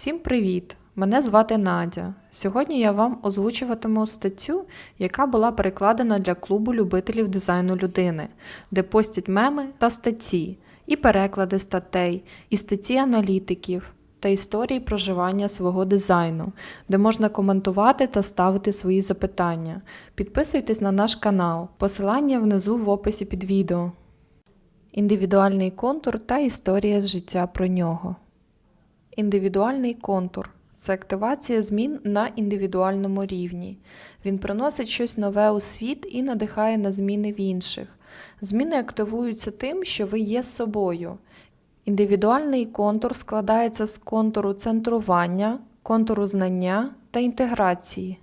Всім привіт! Мене звати Надя. Сьогодні я вам озвучуватиму статтю, яка була перекладена для клубу любителів дизайну людини, де постять меми та статті, і переклади статей, і статті аналітиків та історії проживання свого дизайну, де можна коментувати та ставити свої запитання. Підписуйтесь на наш канал, посилання внизу в описі під відео. Індивідуальний контур та історія з життя про нього. Індивідуальний контур це активація змін на індивідуальному рівні. Він приносить щось нове у світ і надихає на зміни в інших. Зміни активуються тим, що ви є собою. Індивідуальний контур складається з контуру центрування, контуру знання та інтеграції.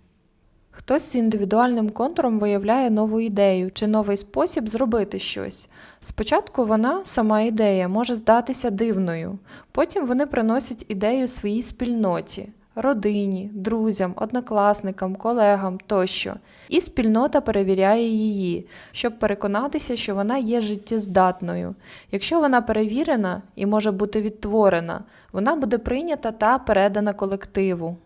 Хтось з індивідуальним контуром виявляє нову ідею чи новий спосіб зробити щось. Спочатку вона, сама ідея, може здатися дивною, потім вони приносять ідею своїй спільноті, родині, друзям, однокласникам, колегам тощо, і спільнота перевіряє її, щоб переконатися, що вона є життєздатною. Якщо вона перевірена і може бути відтворена, вона буде прийнята та передана колективу.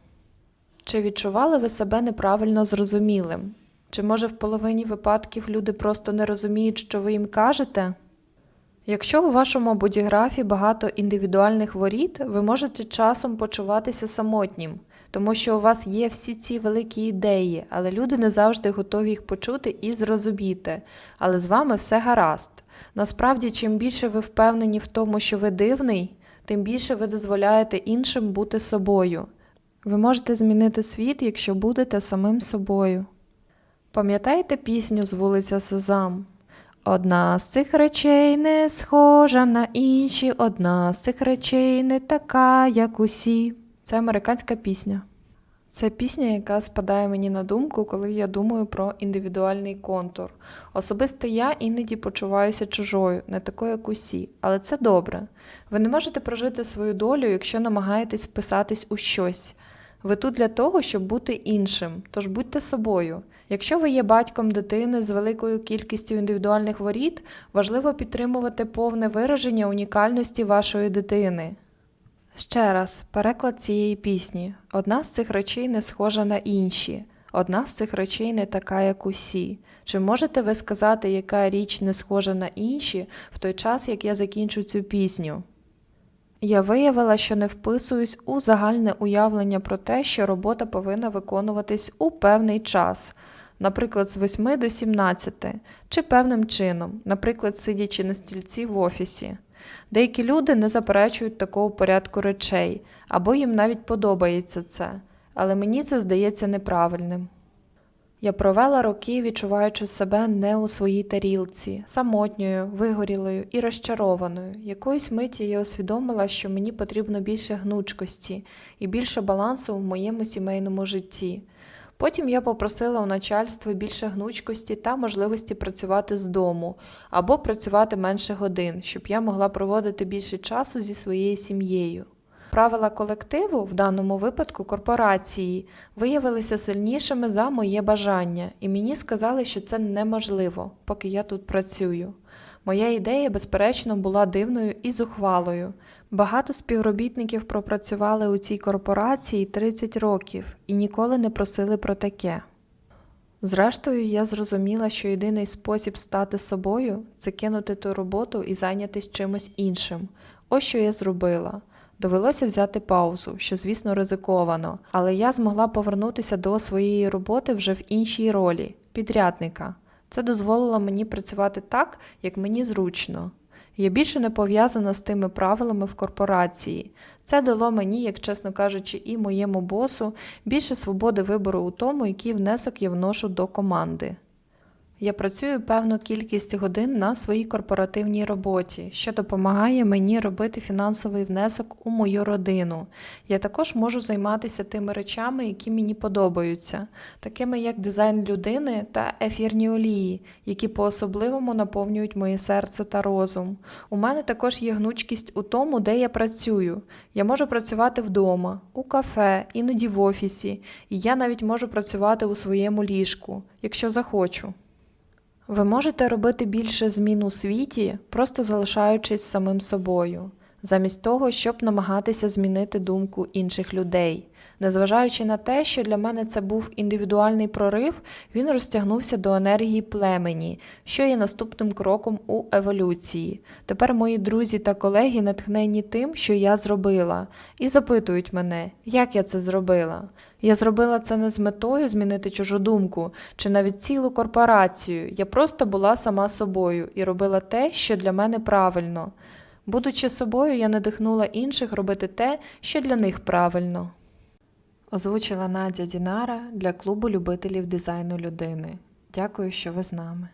Чи відчували ви себе неправильно зрозумілим? Чи може в половині випадків люди просто не розуміють, що ви їм кажете? Якщо у вашому бодіграфі багато індивідуальних воріт, ви можете часом почуватися самотнім, тому що у вас є всі ці великі ідеї, але люди не завжди готові їх почути і зрозуміти. Але з вами все гаразд. Насправді, чим більше ви впевнені в тому, що ви дивний, тим більше ви дозволяєте іншим бути собою. Ви можете змінити світ, якщо будете самим собою. Пам'ятаєте пісню з вулиця Сезам? Одна з цих речей не схожа на інші, одна з цих речей не така, як усі. Це американська пісня. Це пісня, яка спадає мені на думку, коли я думаю про індивідуальний контур. Особисто я іноді почуваюся чужою, не такою, як усі, але це добре. Ви не можете прожити свою долю, якщо намагаєтесь вписатись у щось. Ви тут для того, щоб бути іншим, тож будьте собою. Якщо ви є батьком дитини з великою кількістю індивідуальних воріт, важливо підтримувати повне вираження унікальності вашої дитини. Ще раз, переклад цієї пісні. Одна з цих речей не схожа на інші, одна з цих речей не така, як усі. Чи можете ви сказати, яка річ не схожа на інші в той час, як я закінчу цю пісню? Я виявила, що не вписуюсь у загальне уявлення про те, що робота повинна виконуватись у певний час, наприклад, з 8 до 17, чи певним чином, наприклад, сидячи на стільці в офісі. Деякі люди не заперечують такого порядку речей, або їм навіть подобається це, але мені це здається неправильним. Я провела роки, відчуваючи себе не у своїй тарілці, самотньою, вигорілою і розчарованою. Якоїсь миті я усвідомила, що мені потрібно більше гнучкості і більше балансу в моєму сімейному житті. Потім я попросила у начальства більше гнучкості та можливості працювати з дому або працювати менше годин, щоб я могла проводити більше часу зі своєю сім'єю. Правила колективу, в даному випадку корпорації, виявилися сильнішими за моє бажання, і мені сказали, що це неможливо, поки я тут працюю. Моя ідея, безперечно, була дивною і зухвалою. Багато співробітників пропрацювали у цій корпорації 30 років і ніколи не просили про таке. Зрештою, я зрозуміла, що єдиний спосіб стати собою це кинути ту роботу і зайнятися чимось іншим. Ось що я зробила. Довелося взяти паузу, що, звісно, ризиковано, але я змогла повернутися до своєї роботи вже в іншій ролі підрядника. Це дозволило мені працювати так, як мені зручно. Я більше не пов'язана з тими правилами в корпорації. Це дало мені, як чесно кажучи, і моєму босу більше свободи вибору у тому, який внесок я вношу до команди. Я працюю певну кількість годин на своїй корпоративній роботі, що допомагає мені робити фінансовий внесок у мою родину. Я також можу займатися тими речами, які мені подобаються, такими як дизайн людини та ефірні олії, які по-особливому наповнюють моє серце та розум. У мене також є гнучкість у тому, де я працюю. Я можу працювати вдома, у кафе, іноді в офісі, і я навіть можу працювати у своєму ліжку, якщо захочу. Ви можете робити більше змін у світі, просто залишаючись самим собою. замість того, щоб намагатися змінити думку інших людей. Незважаючи на те, що для мене це був індивідуальний прорив, він розтягнувся до енергії племені, що є наступним кроком у еволюції. Тепер мої друзі та колеги натхнені тим, що я зробила, і запитують мене, як я це зробила. Я зробила це не з метою змінити чужу думку чи навіть цілу корпорацію. Я просто була сама собою і робила те, що для мене правильно. Будучи собою, я надихнула інших робити те, що для них правильно. Озвучила Надя Дінара для клубу любителів дизайну людини. Дякую, що ви з нами.